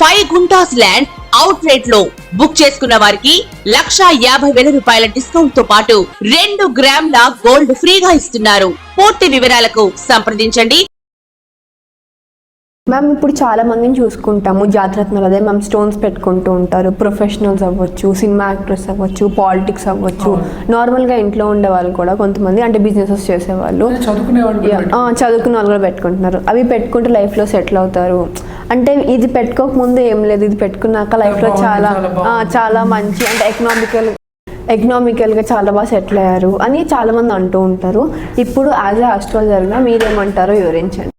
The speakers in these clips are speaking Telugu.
ఫైవ్ గుంటాస్ ల్యాండ్ అవుట్ రేట్లో బుక్ చేసుకున్న వారికి లక్షా యాభై వేల రూపాయల డిస్కౌంట్తో పాటు రెండు గ్రాముల గోల్డ్ ఫ్రీగా ఇస్తున్నారు. పూర్తి వివరాలకు సంప్రదించండి. మ్యామ్ ఇప్పుడు చాలా మందిని చూసుకుంటాము. జాతరత్నాలు అదే మ్యామ్ స్టోన్స్ పెట్టుకుంటూ ఉంటారు. ప్రొఫెషనల్స్ అవ్వచ్చు సినిమా యాక్టర్స్ అవ్వచ్చు పాలిటిక్స్ అవ్వచ్చు. నార్మల్గా ఇంట్లో ఉండే వాళ్ళు కూడా కొంతమంది అంటే బిజినెసెస్ చేసేవాళ్ళు. చదువుకునే వాళ్ళు కూడా Yeah, ఆ, చదువుకున్న వాళ్ళు కూడా పెట్టుకుంటున్నారు. అవి పెట్టుకుంటే లైఫ్లో సెటిల్ అవుతారు. అంటే ఇది పెట్టుకోక ముందు ఏం లేదు ఇది పెట్టుకున్నాక లైఫ్లో చాలా చాలా మంచి అంటే ఎకనామికల్ ఎకనామికల్గా చాలా బాగా సెటిల్ అయ్యారు అని చాలా మంది అంటూ ఉంటారు. ఇప్పుడు యాజ్ ఏ ఆస్ట్రాలజర్గా మీరేమంటారో వివరించండి.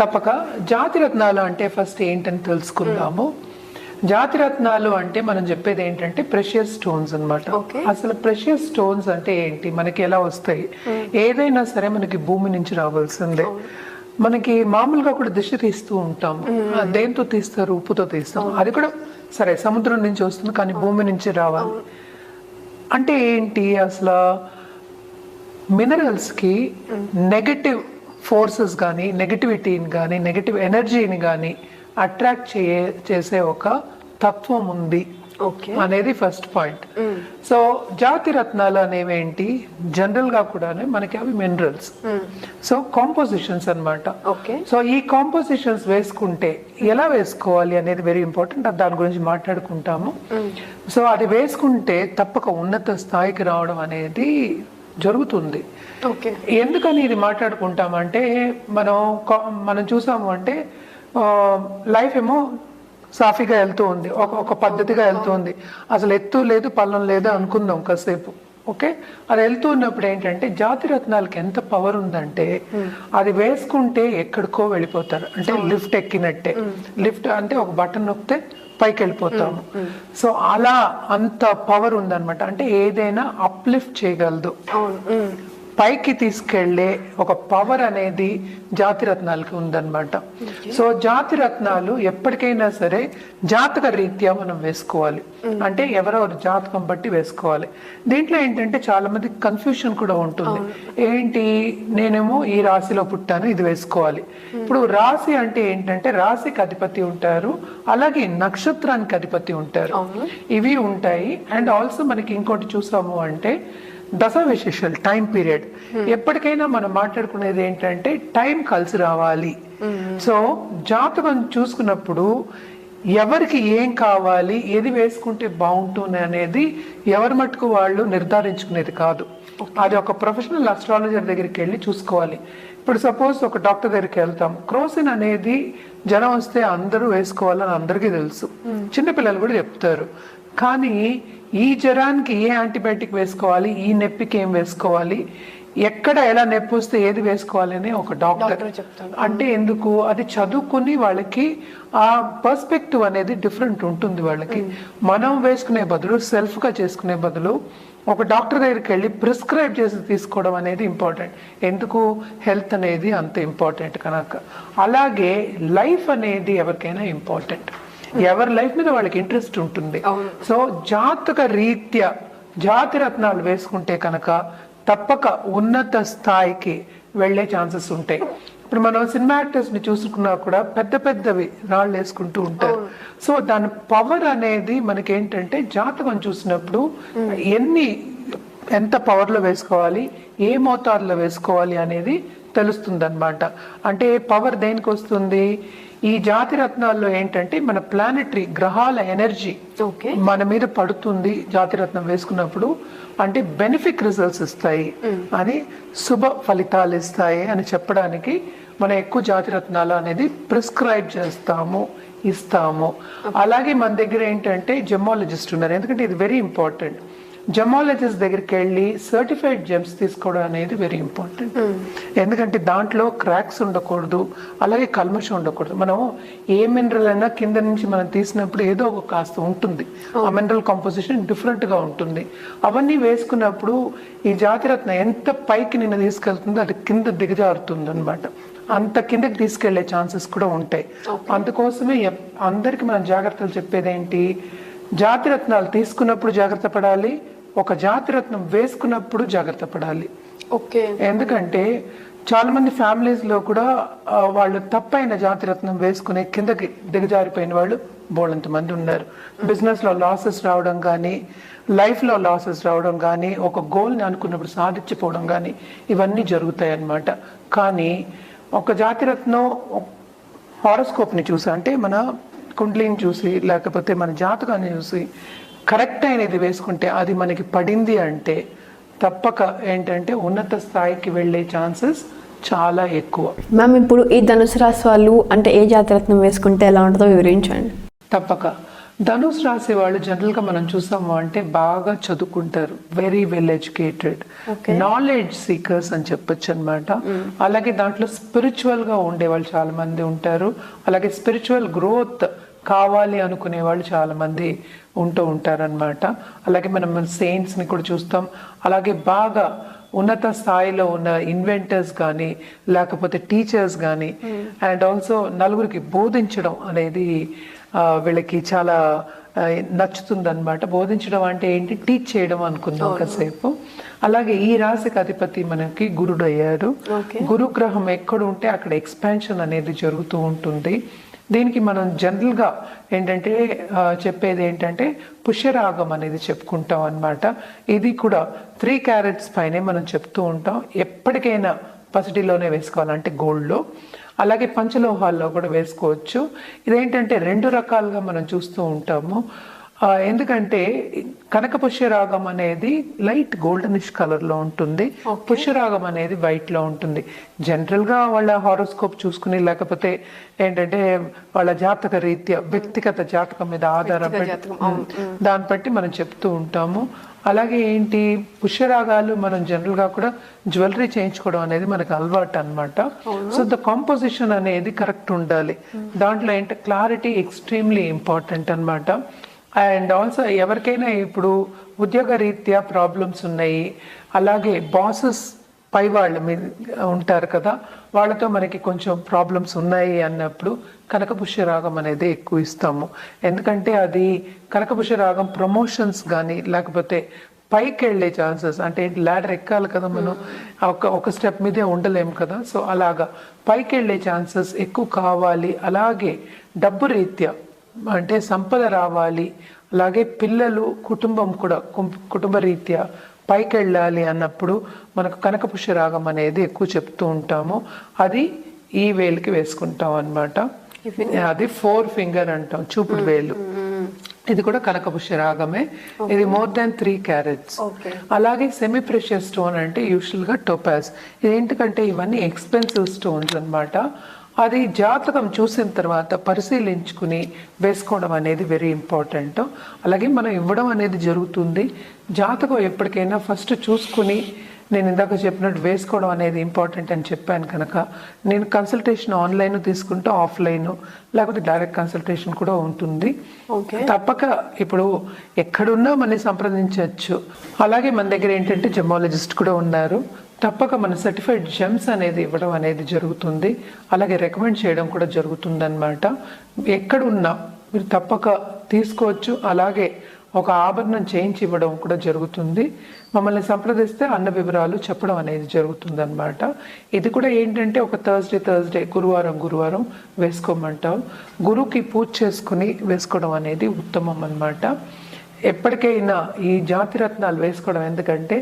తప్పక. జాతిరత్నాలు అంటే ఫస్ట్ ఏంటని తెలుసుకుందాము. జాతిరత్నాలు అంటే మనం చెప్పేది ఏంటంటే ప్రెషియస్ స్టోన్స్ అన్నమాట. Okay. అసలు ప్రెషియస్ స్టోన్స్ అంటే ఏంటి? మనకి ఎలా వస్తాయి? ఏదైనా సరే మనకి భూమి నుంచి రావాల్సిందే. మనకి మామూలుగా కూడా దిష్టి తీస్తూ ఉంటాము ఆ, దేంతో తీస్తారు ఉప్పుతో తీస్తాం. అది కూడా సరే సముద్రం నుంచి వస్తుంది కానీ భూమి నుంచి రావాలి. అంటే ఏంటి అసలు మినరల్స్కి నెగటివ్ ఫోర్సెస్ కానీ నెగటివిటీని కానీ నెగటివ్ ఎనర్జీని కానీ అట్రాక్ట్ చేసే ఒక తత్వం ఉంది. అనేది ఫస్ట్ పాయింట్ సో జాతి రత్నాలు అనేవి ఏంటి జనరల్గా కూడా మనకి అవి మినరల్స్ సో కాంపోజిషన్స్ అన్నమాట. ఓకే సో ఈ కాంపోజిషన్స్ వేసుకుంటే ఎలా వేసుకోవాలి అనేది వెరీ ఇంపార్టెంట్ దాని గురించి మాట్లాడుకుంటాము. సో అది వేసుకుంటే తప్పక ఉన్నత స్థాయికి రావడం అనేది జరుగుతుంది. ఓకే ఎందుకని ఇది మాట్లాడుకుంటామంటే మనం మనం చూసాము అంటే లైఫ్ ఏమో సాఫీగా వెళ్తూ ఉంది. ఒక ఒక పద్ధతిగా వెళ్తూ ఉంది. అసలు ఎత్తు లేదు పల్లం లేదు అనుకుందాం కాసేపు. ఓకే? అది వెళ్తూ ఉన్నప్పుడు ఏంటంటే జాతి రత్నాలకి ఎంత పవర్ ఉందంటే అది వేసుకుంటే ఎక్కడికో వెళ్ళిపోతారు. అంటే లిఫ్ట్ ఎక్కినట్టే. లిఫ్ట్ అంటే ఒక బటన్ నొక్కితే పైకి వెళ్ళిపోతాము సో అలా అంత పవర్ ఉందన్నమాట. అంటే ఏదైనా అప్లిఫ్ట్ చేయగలదు. పైకి తీసుకెళ్ళే ఒక పవర్ అనేది జాతి రత్నాలకి ఉందన్నమాట. సో జాతి రత్నాలు ఎప్పటికైనా సరే జాతక రీత్యా మనం వేసుకోవాలి. అంటే ఎవరెవరు జాతకం బట్టి వేసుకోవాలి. దీంట్లో ఏంటంటే చాలా మంది కన్ఫ్యూషన్ కూడా ఉంటుంది. ఏంటి? నేనేమో ఈ రాశిలో పుట్టాను ఇది వేసుకోవాలి. ఇప్పుడు రాశి అంటే ఏంటంటే రాశికి అధిపతి ఉంటారు అలాగే నక్షత్రానికి అధిపతి ఉంటారు. ఇవి ఉంటాయి. అండ్ ఆల్సో మనకి ఇంకోటి చూసాము అంటే దశ విశేషాలు టైం పీరియడ్ ఎప్పటికైనా మనం మాట్లాడుకునేది ఏంటంటే టైం కలిసి రావాలి. సో జాతకం చూసుకున్నప్పుడు ఎవరికి ఏం కావాలి ఏది వేసుకుంటే బాగుంటుంది అనేది ఎవరి మటుకు వాళ్ళు నిర్ధారించుకునేది కాదు. అది ఒక ప్రొఫెషనల్ అస్ట్రాలజర్ దగ్గరికి వెళ్ళి చూసుకోవాలి. ఇప్పుడు సపోజ్ ఒక డాక్టర్ దగ్గరికి వెళ్తాం. క్రోసిన్ అనేది జ్వరం వస్తే అందరూ వేసుకోవాలని అందరికీ తెలుసు. చిన్నపిల్లలు కూడా చెప్తారు. కానీ ఈ జ్వరానికి ఏ యాంటీబయాటిక్ వేసుకోవాలి? ఈ నొప్పికి ఏం వేసుకోవాలి? ఎక్కడ ఎలా నొప్పి వస్తే ఏది వేసుకోవాలి అని ఒక డాక్టర్ అంటే ఎందుకు? అది చదువుకుని వాళ్ళకి ఆ పర్స్పెక్టివ్ అనేది డిఫరెంట్ ఉంటుంది వాళ్ళకి. మనం వేసుకునే బదులు సెల్ఫ్గా చేసుకునే బదులు ఒక డాక్టర్ దగ్గరికి వెళ్ళి ప్రిస్క్రైబ్ చేసి తీసుకోవడం అనేది ఇంపార్టెంట్. ఎందుకు? హెల్త్ అనేది అంత ఇంపార్టెంట్ కనుక. అలాగే లైఫ్ అనేది ఎవరికైనా ఇంపార్టెంట్. ఎవరి లైఫ్ మీద వాళ్ళకి ఇంట్రెస్ట్ ఉంటుంది. సో జాతక రీత్యా జాతి రత్నాలు వేసుకుంటే కనుక తప్పక ఉన్నత స్థాయికి వెళ్ళే ఛాన్సెస్ ఉంటాయి. ఇప్పుడు మనం సినిమా యాక్టర్స్ని చూసుకున్నా కూడా పెద్ద పెద్దవి రాళ్ళు వేసుకుంటూ ఉంటారు. సో దాని పవర్ అనేది మనకి ఏంటంటే జాతకం చూసినప్పుడు ఎన్ని ఎంత పవర్లో వేసుకోవాలి ఏ మోతాదులో వేసుకోవాలి అనేది తెలుస్తుంది అనమాట అంటే పవర్ దేనికి వస్తుంది ఈ జాతి రత్నాల్లో ఏంటంటే మన ప్లానెటరీ గ్రహాల ఎనర్జీ మన మీద పడుతుంది జాతి రత్నం వేసుకున్నప్పుడు. అంటే బెనిఫిక్ రిజల్ట్స్ ఇస్తాయి. అని శుభ ఫలితాలు ఇస్తాయి అని చెప్పడానికి మనం ఎక్కువ జాతి రత్నాలు అనేది ప్రిస్క్రైబ్ చేస్తాము ఇస్తాము. అలాగే మన దగ్గర ఏంటంటే జెమాలజిస్ట్ ఉన్నారు. ఎందుకంటే ఇది వెరీ ఇంపార్టెంట్ జమాలజిస్ట్ దగ్గరికి వెళ్ళి సర్టిఫైడ్ జెమ్స్ తీసుకోవడం అనేది వెరీ ఇంపార్టెంట్ ఎందుకంటే దాంట్లో క్రాక్స్ ఉండకూడదు అలాగే కల్మషం ఉండకూడదు. మనం ఏ మినరల్ అయినా కింద నుంచి మనం తీసినప్పుడు ఏదో ఒక కాస్త ఉంటుంది. ఆ మినరల్ కాంపోజిషన్ డిఫరెంట్గా ఉంటుంది. అవన్నీ వేసుకున్నప్పుడు ఈ జాతిరత్న ఎంత పైకి నిన్ను తీసుకెళ్తుందో అది కింద దిగజారుతుంది అనమాట అంత కిందకి తీసుకెళ్ళే ఛాన్సెస్ కూడా ఉంటాయి. అందుకోసమే అందరికి మనం జాగ్రత్తలు చెప్పేది ఏంటి జాతిరత్నాలు తీసుకున్నప్పుడు జాగ్రత్త పడాలి ఒక జాతిరత్నం వేసుకున్నప్పుడు జాగ్రత్త పడాలి. ఓకే. ఎందుకంటే చాలా మంది ఫ్యామిలీస్లో కూడా వాళ్ళు తప్పైన జాతిరత్నం వేసుకునే కిందకి దిగజారిపోయిన వాళ్ళు బోళ్ళంత మంది ఉన్నారు. బిజినెస్లో లాసెస్ రావడం కానీ లైఫ్లో లాసెస్ రావడం కానీ ఒక గోల్ని అనుకున్నప్పుడు సాధించిపోవడం కానీ ఇవన్నీ జరుగుతాయి అన్నమాట కానీ ఒక జాతిరత్నం హారోస్కోప్ని చూసి అంటే మన కుండ్లీని చూసి లేకపోతే మన జాతకాన్ని చూసి కరెక్ట్ అయినది వేసుకుంటే అది మనకి పడింది అంటే తప్పక ఏంటంటే ఉన్నత స్థాయికి వెళ్ళే ఛాన్సెస్ చాలా ఎక్కువ. మ్యామ్ ఇప్పుడు ఈ ధనుసు రాశి వాళ్ళు అంటే ఏ జాతరత్నం వేసుకుంటే ఎలా ఉంటుందో వివరించండి. తప్పక. ధనుస్ రాశి వాళ్ళు జనరల్గా మనం చూసాము అంటే బాగా చదువుకుంటారు. Very well educated knowledge seekers అని చెప్పొచ్చు అనమాట అలాగే దాంట్లో స్పిరిచువల్గా ఉండే వాళ్ళు చాలా మంది ఉంటారు. అలాగే స్పిరిచువల్ గ్రోత్ కావాలి అనుకునే వాళ్ళు చాలా మంది ఉంటూ ఉంటారన్నమాట. అలాగే మనం సెయింట్స్ని కూడా చూస్తాం. అలాగే బాగా ఉన్నత స్థాయిలో ఉన్న ఇన్వెంటర్స్ కానీ లేకపోతే టీచర్స్ కానీ అండ్ ఆల్సో నలుగురికి బోధించడం అనేది వీళ్ళకి చాలా నచ్చుతుంది అనమాట బోధించడం అంటే ఏంటి? టీచ్ చేయడం అనుకుందాం కాసేపు. అలాగే ఈ రాశికి అధిపతి మనకి గురుడు అయ్యారు. గురు గ్రహం ఎక్కడ ఉంటే అక్కడ ఎక్స్పాన్షన్ అనేది జరుగుతూ ఉంటుంది. దీనికి మనం జనరల్గా ఏంటంటే చెప్పేది ఏంటంటే పుష్యరాగం అనేది చెప్పుకుంటాం అన్నమాట. ఇది కూడా త్రీ క్యారెట్స్ పైనే మనం చెప్తూ ఉంటాం. ఎప్పటికైనా పసిడిలోనే వేసుకోవాలంటే గోల్డ్లో అలాగే పంచలోహాల్లో కూడా వేసుకోవచ్చు. ఇదేంటంటే రెండు రకాలుగా మనం చూస్తూ ఉంటాము. ఎందుకంటే కనక పుష్యరాగం అనేది లైట్ గోల్డెనిష్ కలర్లో ఉంటుంది పుష్యరాగం అనేది వైట్లో ఉంటుంది. జనరల్గా వాళ్ళ హారోస్కోప్ చూసుకుని లేకపోతే ఏంటంటే వాళ్ళ జాతక రీత్యా వ్యక్తిగత జాతకం మీద ఆధారపడి దాన్ని బట్టి మనం చెప్తూ ఉంటాము. అలాగే ఏంటి? పుష్యరాగాలు మనం జనరల్గా కూడా జ్యువెలరీ చేయించుకోవడం అనేది మనకు అలవాటు అన్నమాట. సో ద కాంపోజిషన్ అనేది కరెక్ట్ ఉండాలి. దాంట్లో ఏంటి? క్లారిటీ ఎక్స్ట్రీమ్లీ ఇంపార్టెంట్ అన్నమాట. అండ్ ఆల్సో ఎవరికైనా ఇప్పుడు ఉద్యోగ రీత్యా ప్రాబ్లమ్స్ ఉన్నాయి. అలాగే బాసెస్ పై వాళ్ళు మీద ఉంటారు కదా వాళ్ళతో మనకి కొంచెం ప్రాబ్లమ్స్ ఉన్నాయి అన్నప్పుడు కనకపుష్య రాగం అనేది ఎక్కువ ఇస్తాము. ఎందుకంటే అది కనకపుష్య రాగం ప్రమోషన్స్ కానీ లేకపోతే పైకి వెళ్ళే ఛాన్సెస్ అంటే ల్యాడర్ ఎక్కాలి కదా మనం. ఒక ఒక స్టెప్ మీదే ఉండలేము కదా. సో అలాగా పైకి వెళ్ళే ఛాన్సెస్ ఎక్కువ కావాలి. అలాగే డబ్బు రీత్యా అంటే సంపద రావాలి. అలాగే పిల్లలు కుటుంబం కూడా కుటుంబ రీత్యా పైకి వెళ్ళాలి అన్నప్పుడు మనకు కనకపుష్య రాగం అనేది ఎక్కువ చెప్తూ ఉంటాము. అది ఈ వేలుకి వేసుకుంటాం అన్నమాట. అది ఫోర్ ఫింగర్ అంటాం చూపుడు వేలు. ఇది కూడా కనకపుష్య రాగమే. ఇది మోర్ దాన్ త్రీ క్యారెట్స్. అలాగే సెమీ ప్రెషియస్ స్టోన్ అంటే యూజువల్గా టోపాస్ ఇదేంటికంటే ఇవన్నీ ఎక్స్పెన్సివ్ స్టోన్స్ అన్నమాట. అది జాతకం చూసిన తర్వాత పరిశీలించుకుని వేసుకోవడం అనేది వెరీ ఇంపార్టెంట్ అలాగే మనం ఇవ్వడం అనేది జరుగుతుంది. జాతకం ఎప్పటికైనా ఫస్ట్ చూసుకుని నేను ఇందాక చెప్పినట్టు వేసుకోవడం అనేది ఇంపార్టెంట్ అని చెప్పాను కనుక నేను కన్సల్టేషన్ ఆన్లైన్ తీసుకుంటా ఆఫ్లైన్ లేకపోతే డైరెక్ట్ కన్సల్టేషన్ కూడా ఉంటుంది. తప్పక ఇప్పుడు ఎక్కడున్నా మనని సంప్రదించవచ్చు. అలాగే మన దగ్గర ఏంటంటే జమాలజిస్ట్ కూడా ఉన్నారు. తప్పక మన సర్టిఫైడ్ జెమ్స్ అనేది ఇవ్వడం అనేది జరుగుతుంది. అలాగే రికమెండ్ చేయడం కూడా జరుగుతుందన్నమాట. ఎక్కడున్నా మీరు తప్పక తీసుకోవచ్చు. అలాగే ఒక ఆభరణం చేయించి ఇవ్వడం కూడా జరుగుతుంది. మమ్మల్ని సంప్రదిస్తే అన్న వివరాలు చెప్పడం అనేది జరుగుతుందన్నమాట. ఇది కూడా ఏంటంటే ఒక థర్స్డే థర్స్డే గురువారం గురువారం వేసుకోమంటాం. గురువుకి పూజ చేసుకుని వేసుకోవడం అనేది ఉత్తమం అన్నమాట. ఎప్పటికైనా ఈ జాతి రత్నాలు వేసుకోవడం ఎందుకంటే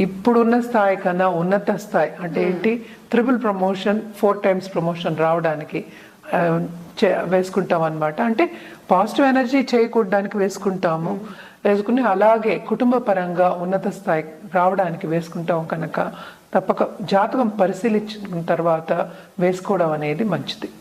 ఇప్పుడున్న స్థాయి కన్నా ఉన్నత స్థాయి అంటే ఏంటి? Triple promotion four times promotion రావడానికి చే- వేసుకుంటాం అనమాట అంటే పాజిటివ్ ఎనర్జీ చేయకూడడానికి వేసుకుంటాము. వేసుకుని అలాగే కుటుంబ పరంగా ఉన్నత స్థాయి రావడానికి వేసుకుంటాం కనుక తప్పక జాతకం పరిశీలించిన తర్వాత వేసుకోవడం అనేది మంచిది.